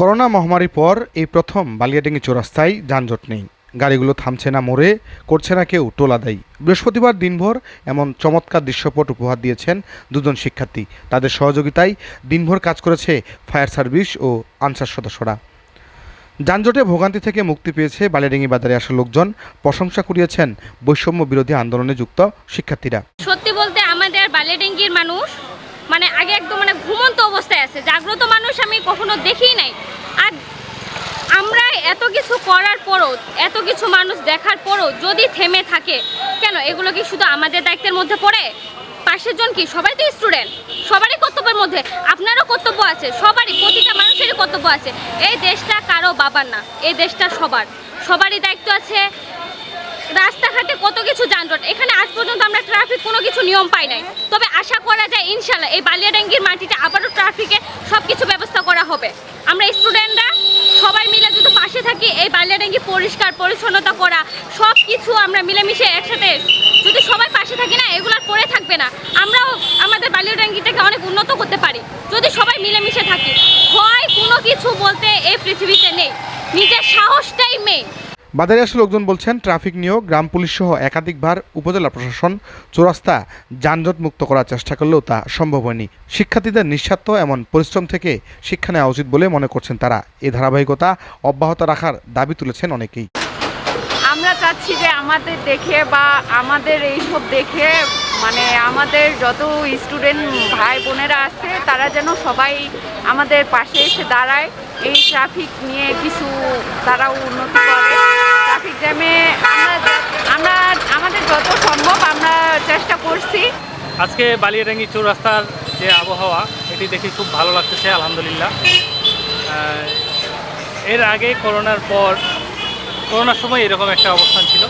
Corona মহামারীর পর এই প্রথম বালিয়াডেঙ্গি চৌরাস্তায় যানজট নেই। গাড়িগুলো থামছে না মোড়ে, করছে না কেউ টোলা দেয়। বৃহস্পতিবার দিনভর এমন চমৎকার দৃশ্যপট উপহার দিয়েছেন দুজন শিক্ষার্থী। তাদের সহযোগিতায় দিনভর কাজ করেছে ফায়ার সার্ভিস ও আনসার সদস্যরা। যানজটে ভোগান্তি থেকে মুক্তি পেয়েছে বালিয়াডেঙ্গি বাজারে আসা লোকজন। প্রশংসা কুড়িয়েছেন বৈষম্য বিরোধী আন্দোলনে যুক্ত শিক্ষার্থীরা। সত্যি বলতে আমাদের বালিয়াডেঙ্গির মানুষ মানে আগে একদম মানে ঘুমন্ত অবস্থায় আছে। জাগ্রত মানুষ আমি কখনো দেখিই নাই এত কিছু করার পরও, এত কিছু মানুষ দেখার পরও যদি থেমে থাকে, কেন? এগুলো কি শুধু আমাদের দায়িত্বের মধ্যে পড়ে? পাশের জন কি? সবাই তো স্টুডেন্ট সবারই কর্তব্যের মধ্যে। আপনারও কর্তব্য আছে। সবারই, প্রতিটা মানুষেরই কর্তব্য আছে। এই দেশটা কারও বাবার না। এই দেশটা সবার। সবারই দায়িত্ব আছে। রাস্তাঘাটে কত কিছু যানজট। এখানে আজ পর্যন্ত আমরা ট্রাফিক কোনো কিছু নিয়ম পাই নাই। তবে আশা করা যায় ইনশাল্লাহ এই বালিয়াডাঙ্গির মাটিতে আবারও ট্রাফিকে সব কিছু ব্যবস্থা করা হবে। আমরা স্টুডেন্টরা সবাই মিলে যদি পাশে থাকি এই বালিয়াডাঙ্গি পরিষ্কার, পরিচ্ছন্নতা করা সব কিছু আমরা মিলেমিশে একসাথে, যদি সবাই পাশে থাকি না, এগুলো পড়ে থাকবে না। আমরাও আমাদের বালিয়াডাঙ্গিটাকে অনেক উন্নত করতে পারি। যদি সবাই মিলেমিশে থাকি, হয় কোনো কিছু বলতে এই পৃথিবীতে নেই। নিজের সাহসটাই মেয়ে বাজারে আসা লোকজন বলছেন, ট্রাফিক নিয়োগ, গ্রাম পুলিশ সহ একাধিকবার উপজেলা প্রশাসন চৌরাস্তা যানজট মুক্ত করার চেষ্টা করলেও তা সম্ভব হয়নি। শিক্ষার্থীদের নিঃস্বার্থ এমন পরিশ্রম থেকে শিক্ষা নেওয়া উচিত বলে মনে করছেন তারা। এ ধারাবাহিকতা অব্যাহত রাখার দাবি তুলেছেন অনেকেই। আমরা চাচ্ছি যে আমাদের দেখে বা আমাদের এইসব দেখে মানে আমাদের যত স্টুডেন্ট ভাই বোনেরা আছে, তারা যেন সবাই আমাদের পাশে এসে দাঁড়ায়। এই ট্রাফিক নিয়ে কিছু তারাও উন্নতি করে। জ্যামে আমরা আমাদের যত সম্ভব আমরা চেষ্টা করছি। আজকে বালিয়াডাঙ্গি চৌরাস্তার যে আবহাওয়া, এটি দেখে খুব ভালো লাগতেছে, আলহামদুলিল্লাহ। এর আগে করোনার পর, করোনার সময় এরকম একটা অবস্থান ছিল।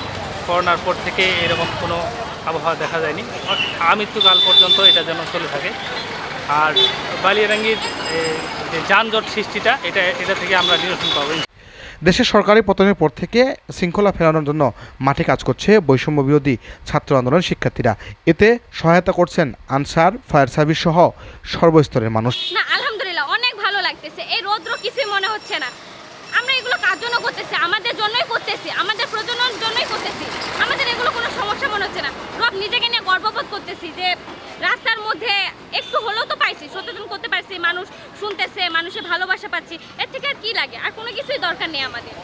করোনার পর থেকে এরকম কোনো আবহাওয়া দেখা যায়নি। আমৃত্যুকাল পর্যন্ত এটা যেন চলে থাকে। আর বালিয়ারাঙ্গির যে যানজট সৃষ্টিটা, এটা এটা থেকে আমরা নিরসন পাবো। দেশের সরকারি পতনের পর থেকে শৃঙ্খলা ফেরানোর জন্য মাঠে কাজ করছে বৈষম্য বিরোধী ছাত্র আন্দোলন শিক্ষার্থীরা। এতে সহায়তা করছেন আনসার, ফায়ার সার্ভিস সহ সর্বস্তরের মানুষ। আলহামদুলিল্লাহ, অনেক ভালো লাগতেছে। এই রৌদ্র কিছুই মনে হচ্ছে না। আমরা এগুলো কার জন্য করতেছি? আমাদের জন্যই করতেছি আমাদের প্রজন্মের জন্যই করতেছি আমাদের এগুলো কোনো সমস্যা মনে হচ্ছে না রব নিজেকে নিয়ে গর্ববোধ করতেছি যে রাস্তার মধ্যে একটু হলেও তো পাইছি, সচেতন করতে পারছি, মানুষ শুনতেছে, মানুষের ভালোবাসা পাচ্ছি। এর থেকে আর কী লাগে? আর কোনো কিছুই দরকার নেই আমাদের।